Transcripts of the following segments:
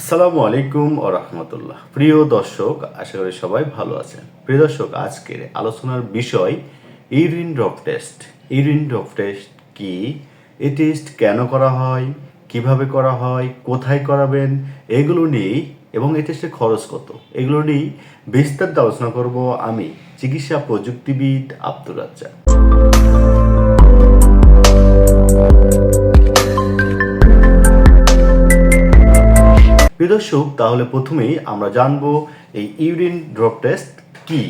আসসালামু আলাইকুম ও রহমতুল্লাহ। প্রিয় দর্শক, আশা করি সবাই ভালো আছেন। প্রিয় দর্শক, আজকের আলোচনার বিষয় urine drop test. Urine drop test কি? এই টেস্ট কেন করা হয়? কীভাবে করা হয়? কোথায় করাবেন? এগুলো নিয়েই এবং এই টেস্টের খরচ কত? এগুলো নিয়েই বিস্তারিত আলোচনা করব আমি, চিকিৎসা প্রযুক্তিবিদ আব্দুর রাজ্জাক। প্রিয় দর্শক, তাহলে প্রথমেই আমরা জানব এই ইউরিন ড্রপ টেস্ট কি?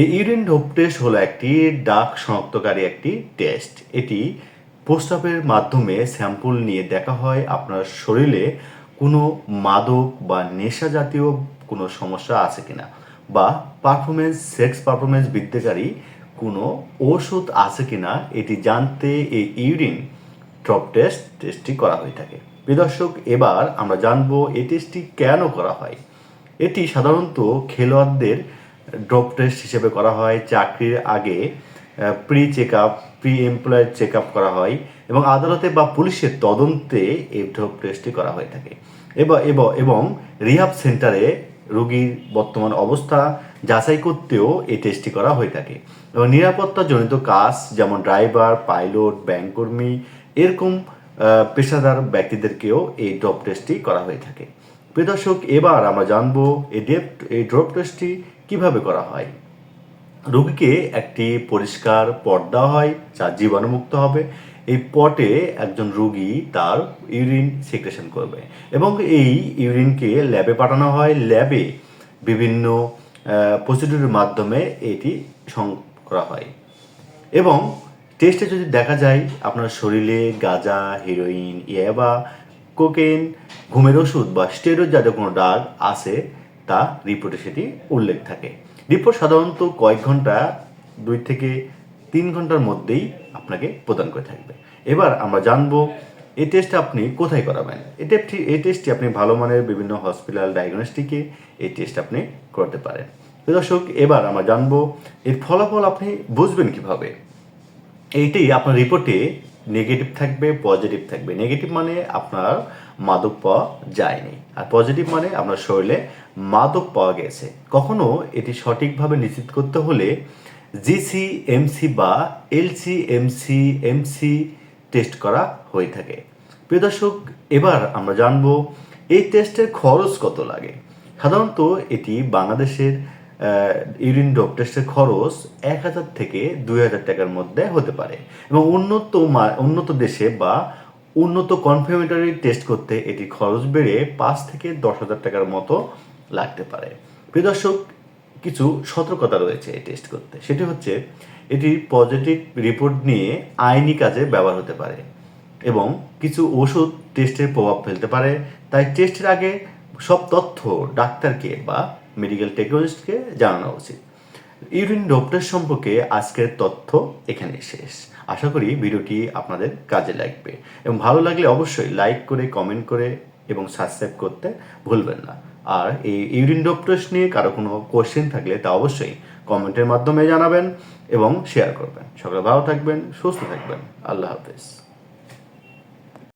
এই ইউরিন ড্রপ টেস্ট হলো একটি ডাক শনাক্তকারী একটি টেস্ট। এটি প্রস্রাবের মাধ্যমে স্যাম্পল নিয়ে দেখা হয় আপনার শরীরে কোনো মাদক বা নেশা জাতীয় কোনো সমস্যা আছে কিনা, বা পারফরমেন্স সেক্স পারফরমেন্স বৃদ্ধিকারী কোনো ওষুধ আছে কিনা, এটি জানতে এই ইউরিন ড্রপ টেস্ট, টেস্টটি করা হয়ে থাকে। প্রিয় দর্শক এবার আমরা জানব এই টেস্টটি কেন করা হয়। এটি সাধারণত খেলোয়াড়দের ড্রপ টেস্ট হিসেবে করা হয়, চাকরির আগে pre check up pre employed check up করা হয় এবং আদালতে বা পুলিশের তদন্তে এই ড্রপ টেস্টটি করা হয়ে থাকে। এবং রিহাব সেন্টারে রোগীর বর্তমান অবস্থা যাচাই করতেও এই টেস্টটি করা হয়ে থাকে। এবং নিরাপত্তাজনিত কাজ যেমন ড্রাইভার পাইলট ব্যাংক কর্মী, এরকম পেশাদার ব্যক্তিদেরকেও এই ড্রপ টেস্টটি করা হয়ে থাকে। প্রিয় দর্শক, এবার আমরা জানব এই ডেপ এই ড্রপ টেস্টটি কীভাবে করা হয়। রোগীকে একটি পরিষ্কার পট দেওয়া হয়, যা জীবাণুমুক্ত হবে। এই পটে একজন রোগী তার ইউরিন সিক্রেশন করবে এবং এই ইউরিনকে ল্যাবে পাঠানো হয়। ল্যাবে বিভিন্ন প্রসিডিউরের মাধ্যমে এটি সং, করা হয়। এবং টেস্টে যদি দেখা যায়, আপনার শরীরে গাঁজা হিরোইন ইয়াবা কোকেন ঘুমের ওষুধ বা স্টেরয়েড জাতীয় কোনো ডাক আছে, তা রিপোর্টে সেটি উল্লেখ থাকে। রিপোর্ট সাধারণত কয়েক ঘণ্টা, দুই থেকে তিন ঘণ্টার মধ্যেই আপনাকে প্রদান করে থাকবে। এবার আমরা জানব, এই টেস্ট আপনি কোথায় করাবেন? এই টেস্টটি এই টেস্টটি আপনি ভালো মানের বিভিন্ন হসপিটাল ডায়াগনস্টিকে এই টেস্ট আপনি করতে পারেন। দর্শক, এবার আমরা জানব, এর ফলাফল আপনি বুঝবেন কীভাবে? এইটাই আপনার রিপোর্টে নেগেটিভ থাকবে পজিটিভ থাকবে। নেগেটিভ মানে আপনার মাদক পাওয়া যায়নি। আর পজিটিভ মানে আপনার শরীরে মাদক পাওয়া গেছে। কখনো এটি সঠিকভাবে নিশ্চিত করতে হলে জিসি এমসি বা এলসি এমসি এমসি টেস্ট করা হয়ে থাকে। প্রিয় দর্শক, এবার আমরা জানব এই টেস্টের খরচ কত লাগে? সাধারণত এটি বাংলাদেশের ইউরিন ড্রপ টেস্টের খরচ এক হাজার থেকে দুই হাজার টাকার মধ্যে হতে পারে। এবং উন্নত উন্নত দেশে বা উন্নত কনফার্মেটরি টেস্ট করতে এটি খরচ বেড়ে পাঁচ থেকে দশ হাজার টাকার মতো লাগতে পারে। প্রিয় দর্শক, কিছু সতর্কতা রয়েছে এই টেস্ট করতে। সেটি হচ্ছে, এটি পজিটিভ রিপোর্ট নিয়ে আইনি কাজে ব্যবহার হতে পারে এবং কিছু ওষুধ টেস্টের প্রভাব ফেলতে পারে। তাই টেস্টের আগে সব তথ্য ডাক্তারকে বা মেডিকেল টেকনোলজিস্টকে জানানো উচিত। ইউরিন ডোপটার সম্পর্কে আজকের তথ্য এখানে শেষ। আশা করি ভিডিওটি আপনাদের কাজে লাগবে। এবং ভালো লাগলে অবশ্যই লাইক করে কমেন্ট করে এবং সাবস্ক্রাইব করতে ভুলবেন না। আর এই ইউরিন ডোপ টেস্ট নিয়ে কারও কোনো কোশ্চেন থাকলে তা অবশ্যই কমেন্টের মাধ্যমে জানাবেন এবং শেয়ার করবেন। সকলে ভালো থাকবেন, সুস্থ থাকবেন। আল্লাহ হাফেজ।